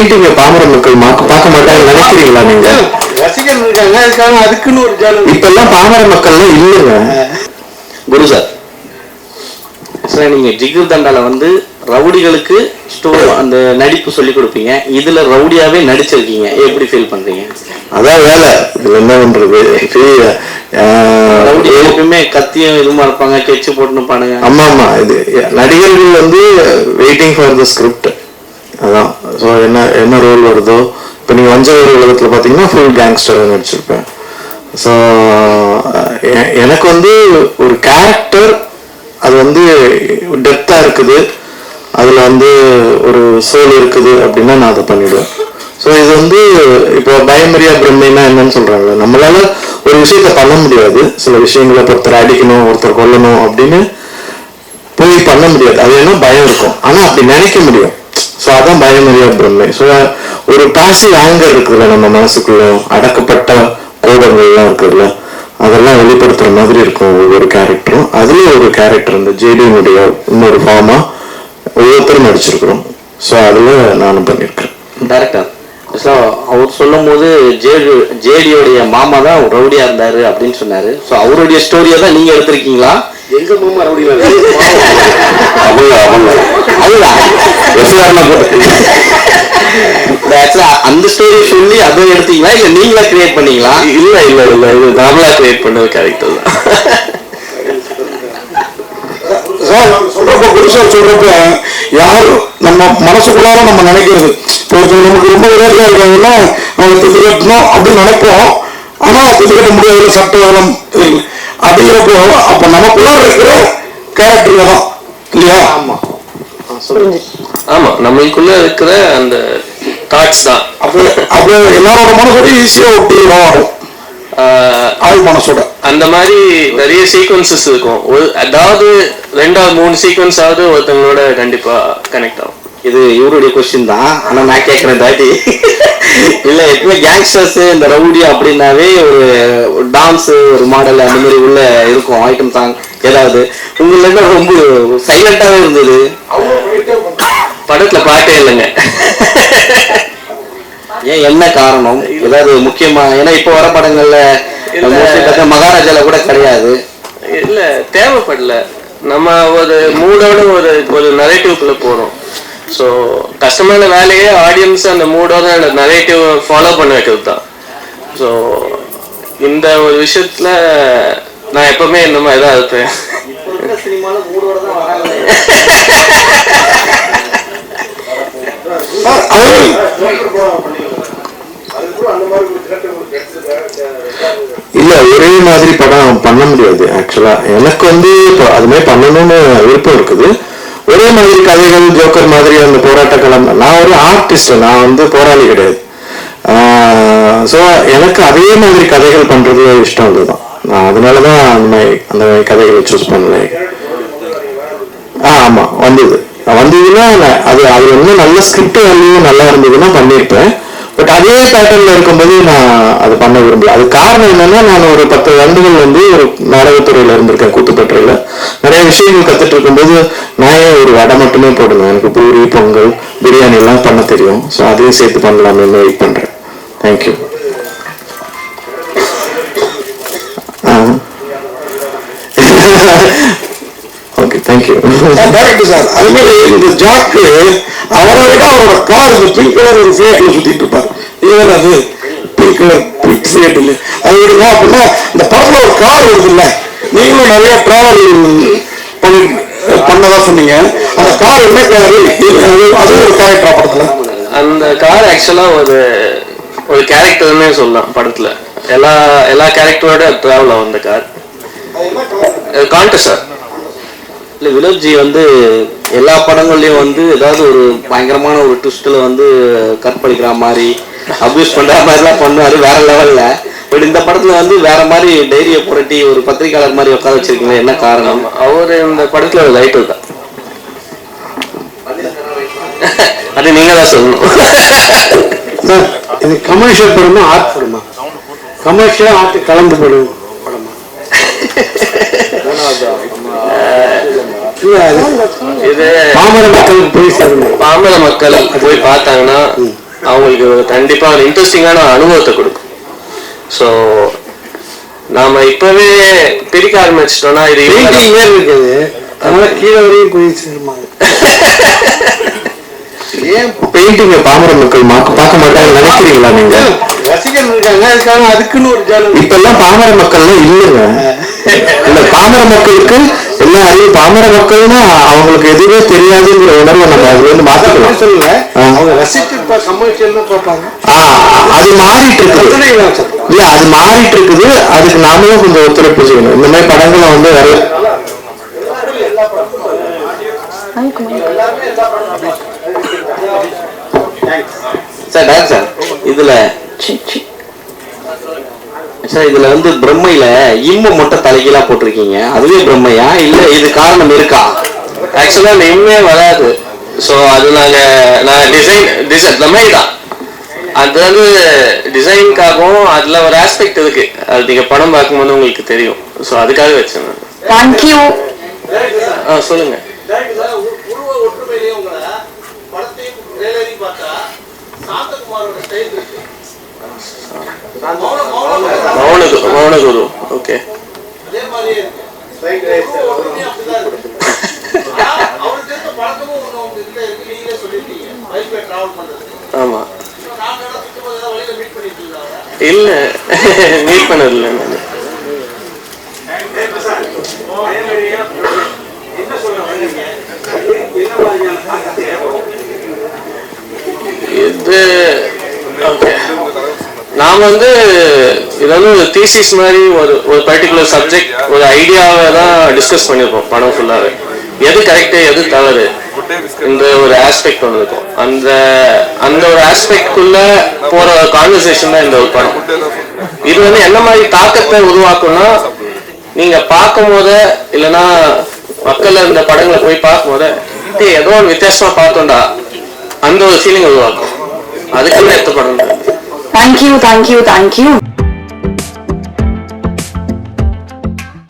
பெயிண்டிங்க பாமர மக்கள். மாக்க- பார்க்க மாட்டாங்க நினைக்கிறீங்களா நீங்க? ரசிகர்கள் இருக்காங்க அதுக்குன்னு ஒரு சேனல் இப்ப எல்லாம் பாமர மக்கள்லாம் இல்லைங்க. குரு சார் சார் நீங்க ஜிகிர் தண்டால வந்து ரவுடிகளுக்கு ஸ்டோ அந்த நடிப்பு சொல்லி கொடுப்பீங்க. இதுல ரவுடியாவே நடிச்சிருக்கீங்க. எப்படி ஃபீல் பண்றீங்க? அதான் வேலை. இதுல என்ன பண்றது? ரவுடி எப்பவுமே கத்தியும் இதுமா இருப்பாங்க கெச்சு போட்டுன்னு பானுங்க ஆமா ஆமா இது நடிகர்கள் வந்து வெயிட்டிங் ஃபார் த ஸ்கிரிப்ட் அதான். ஸோ என்ன என்ன ரோல் வருதோ? இப்போ நீங்கள் வஞ்சகர் உலகத்தில் பார்த்தீங்கன்னா ஃபுல் கேங்ஸ்டராக நடிச்சிருப்பேன். ஸோ எனக்கு வந்து ஒரு கேரக்டர் அது வந்து டெப்த்தாக இருக்குது. அதில் வந்து ஒரு சோல் இருக்குது அப்படின்னா நான் அதை பண்ணிடுவேன். ஸோ இது வந்து இப்போ பயமரியா பிரம்மைனா என்னன்னு சொல்கிறாங்க நம்மளால ஒரு விஷயத்த பண்ண முடியாது. சில விஷயங்களை ஒருத்தர் அடிக்கணும் ஒருத்தர் கொல்லணும் அப்படின்னு போய் பண்ண முடியாது. அது என்ன பயம் இருக்கும். ஆனால் அப்படி நினைக்க முடியும். ஸோ அதான் பயமறியா பிரம்மை. ஸோ ஒரு பாசிவ் ஆங்கர் இருக்குல்ல நம்ம மனசுக்குள்ள அடக்கப்பட்ட கோபங்கள்லாம் இருக்குல்ல அதெல்லாம் வெளிப்படுத்துகிற மாதிரி இருக்கும் ஒவ்வொரு கேரக்டரும் அதுலேயும் ஒரு கேரக்டர் இந்த ஜேடியினுடைய இன்னொரு ஃபார்மாக ஒவ்வொருத்தரும் நடிச்சிருக்கிறோம். ஸோ அதில் நானும் பண்ணியிருக்கேன் டேரக்டர் ஸோ அவர் சொல்லும் போது ஜேடி ஜேடியோடைய மாமா தான் ரவுடியாக இருந்தார் அப்படின்னு சொன்னார். ஸோ அவருடைய ஸ்டோரியை தான் நீங்கள் எடுத்திருக்கீங்களா? எங்க மாமா ரவுடியா அவங்க அவங்க. அதுதான் எஸ்ஆர்ல போட்டு அந்த ஸ்டோரி சொல்லி அதை எடுத்தீங்களா? இல்ல நீங்களா கிரியேட் பண்ணீங்களா? இல்ல இல்ல இல்ல. இது நாமளா கிரியேட் பண்ண கேரக்டர் தான். சொல்றப்ப சொல்றப்ப யாரும் நம்ம மனசுக்குள்ளார நம்ம நினைக்கிறது? இப்போ நமக்கு ரொம்ப விரோதியா இருக்காங்கன்னா அவங்க திட்டு கட்டணும் அப்படின்னு நினைப்போம். ஆனா கட்ட முடியாது சட்ட இருக்கு. அப்படிங்கிறப்போ அப்ப நமக்குள்ளார இருக்கிற கேரக்டர் தான் இல்லையா? ஆமா. நம்மளுக்குள்ள இருக்கிற அந்த தாட்ஸ் தான். அப்போ அப்போ எல்லாரோட மனசோட ஈஸியா ஒட்டிடும் ஆஹ் ஆள் மனசோட. அந்த மாதிரி நிறைய சீக்வன்சஸ் இருக்கும். ஒரு அதாவது ரெண்டாவது மூணு சீக்வன்ஸ் ஆவது ஒருத்தவங்களோட கண்டிப்பா கனெக்ட் ஆகும். இது இவருடைய கொஸ்டின் தான். ஆனா நான் கேட்கறேன் தாட்டி. இல்ல எப்பவுமே கேங்ஸ்டர்ஸ் இந்த ரவுடி அப்படின்னாவே ஒரு டான்ஸ் ஒரு மாடல் அந்த மாதிரி உள்ள இருக்கும் ஐட்டம் சாங் ஏதாவது. உங்கள ரொம்ப சைலண்டாவே இருந்தது. படத்துல பாட்டே இல்லைங்க. ஏன் என்ன காரணம்? ஏதாவது முக்கியமா? ஏன்னா இப்போ வர படங்கள்ல மகாராஜால கூட கிடையாது. இல்ல தேவைப்படல. நம்ம ஒரு மூடோட ஒரு ஒரு நரேட்டிவ்க்குள்ள போறோம். ஸோ கஷ்டமான வேலையே ஆடியன்ஸ் அந்த மூடோட அந்த நரேட்டிவ் ஃபாலோ பண்ண வைக்கிறது தான் ஸோ இந்த ஒரு விஷயத்துல நான் எப்பவுமே இந்த மாதிரி தான் இருப்பேன். இல்ல ஒரே மாதிரி படம் பண்ண முடியாது ஆக்சுவலா எனக்கு வந்து இப்போ அது மாதிரி பண்ணணும்னு விருப்பம் இருக்குது. ஒரே மாதிரி கதைகள் ஜோக்கர் மாதிரி அந்த போராட்ட களம் நான் ஒரு ஆர்டிஸ்ட் நான் வந்து போராளி கிடையாது. ஸோ எனக்கு அதே மாதிரி கதைகள் பண்றது இஷ்டம் அதுதான். நான் அதனாலதான் அந்த மாதிரி அந்த மாதிரி கதைகளை சூஸ் பண்ணல. ஆ ஆமாம் வந்தது. வந்ததுன்னா அது அது வந்து நல்ல ஸ்கிரிப்ட் வேல்யூ நல்லா இருந்ததுன்னா பண்ணியிருப்பேன். பட் அதே பேட்டர்ல இருக்கும்போது நான் அது பண்ண விரும்பல. அது காரணம் என்னன்னா நான் ஒரு பத்து ஆண்டுகள் வந்து ஒரு நாடகத்துறையில இருந்திருக்கேன் கூத்துப்பட்டுறையில நிறைய விஷயங்கள் கத்துட்டு இருக்கும்போது நான் ஏன் ஒரு வடை மட்டுமே போடுவேன் எனக்கு பூரி பொங்கல் பிரியாணி எல்லாம் பண்ண தெரியும். ஸோ அதையும் சேர்த்து பண்ணலாம்னு வெயிட் பண்றேன். தேங்க்யூ தேங்க்யூ கரெக்ட் சார் அது மாதிரி இந்த ஜாக்கு அவரை விட அவரோட கார் இந்த பிங்க் கலர் ஒரு சுத்திட்டு இருப்பார். அது பிங்க் கலர் பிங்க் ஃபிளேட் இல்லை அது விடுங்க அப்படின்னா இந்த படத்துல ஒரு கார் வருது இல்ல நீங்களும் நிறைய டிராவல் பண்ணி பண்ணதா சொன்னீங்க. அந்த கார் என்ன கார் அது ஒரு கேரக்டரா படத்துல. அந்த கார் ஆக்சுவலா ஒரு ஒரு கேரக்டர்னே சொல்லலாம் படத்துல. எல்லா எல்லா கேரக்டரோட டிராவல் ஆகும் அந்த கார். கான்டெஸ்ட் சார் இல்ல வினோத்ஜி வந்து எல்லா படங்கள்லயும் வந்து ஏதாவது ஒரு பயங்கரமான ஒரு ட்விஸ்ட்ல வந்து கற்பழிக்கிற மாதிரி அபியூஸ் பண்ற மாதிரிலாம் பண்ணுவாரு வேற லெவல்ல பட் இந்த படத்துல வந்து வேற மாதிரி டைரியை புரட்டி ஒரு பத்திரிக்கையாளர் மாதிரி உட்கார வச்சிருக்கீங்க என்ன காரணம்? அவர் இந்த படத்துல ஒரு லைட்டர் தான் அது நீங்க தான் சொல்லணும். சார் இது கமர்ஷியல் படமா ஆர்ட் படமா? கமர்ஷியல் ஆர்ட் கலந்து படம்? படமா இது பாமர மக்களுக்கு போய் பாமர மக்கள் போய் பார்த்தாங்கன்னா அவங்களுக்கு கண்டிப்பா ஒரு இன்ட்ரெஸ்டிங்கான அனுபவத்தை கொடுக்கும். ஸோ நாம இப்பவே பிரிக்க ஆரம்பிச்சிட்டோம்னா இது இருக்குது. அதனால கீழே வரையும் குதிச்சிருமாங்க ஏன்? பெயிண்டிங்க பாமர மக்கள் மாக்க- பார்க்க மாட்டாங்க நினைக்கிறீங்களா நீங்க? ரசிகர் இருக்காங்க. அதுக்காக அதுக்குன்னு ஒரு ஜாலம். இப்ப எல்லாம் பாமர மக்கள்லாம் இல்லைங்க. இந்த பாமர மக்களுக்கு அறிவு பாமர மக்கள்னா அவங்களுக்கு எதுவுமே தெரியாதுங்கிற உணர்வை நம்ம அதுல இருந்து மாத்திக்கலாம். சொல்லல. அவங்க ரசித்து கமர்ஷியல் பார்ப்பாங்க. அது மாறிட்டு இருக்குது இல்ல அது மாறிட்டு இருக்குது அதுக்கு நாமளும் கொஞ்சம் ஒத்துழைப்பு செய்யணும். இந்த மாதிரி படங்களை வந்து நிறைய சார் டாக்டர் சார் இதுல சார் இதுல வந்து பிரம்மையில இம்ம மட்டும் தலைகீழா போட்டிருக்கீங்க. அதுவே பிரம்மையா? இல்ல இது காரணம் இருக்கா? ஆக்சுவலா அந்த இம்மே வராது. ஸோ அது நாங்க நான் டிசைன் டிசைன் மாதிரி தான் அது வந்து டிசைனுக்காகவும் அதுல ஒரு ஆஸ்பெக்ட் இருக்கு. அது நீங்க படம் பார்க்கும்போது உங்களுக்கு தெரியும். ஸோ அதுக்காக வச்சேன். தேங்க்யூ ஆ சொல்லுங்க. பார்த்தா சாந்தகுமாரோட ஸ்டைல் இருக்கு மௌன மௌன மௌனகுரு ஓகே ஆமா. இல்ல. மீட் பண்ணது நான். இது ஓகே நான் வந்து இது வந்து ஒரு தீசிஸ் மாதிரி ஒரு ஒரு பர்டிகுலர் சப்ஜெக்ட் ஒரு ஐடியாவை தான் டிஸ்கஸ் பண்ணியிருப்போம் படம் ஃபுல்லாகவே எது கரெக்டு எது தவறு இந்த ஒரு ஆஸ்பெக்ட் ஒன்று இருக்கும். அந்த அந்த ஒரு ஆஸ்பெக்ட்குள்ள போற கான்வர்சேஷன் தான் இந்த ஒரு படம். இது வந்து என்ன மாதிரி தாக்கத்தை உருவாக்கும்னா நீங்க பார்க்கும் போது இல்லைன்னா மக்கள் இந்த படங்களை போய் பார்க்கும் போது "டேய், ஏதோ ஒரு வித்தியாசமா பார்த்தோம்டா அந்த ஒரு ஃபீலிங் உருவாக்கும். அதுக்குன்னு எடுத்த படம் தான் தேங்க்யூ தேங்க்யூ தேங்க்யூ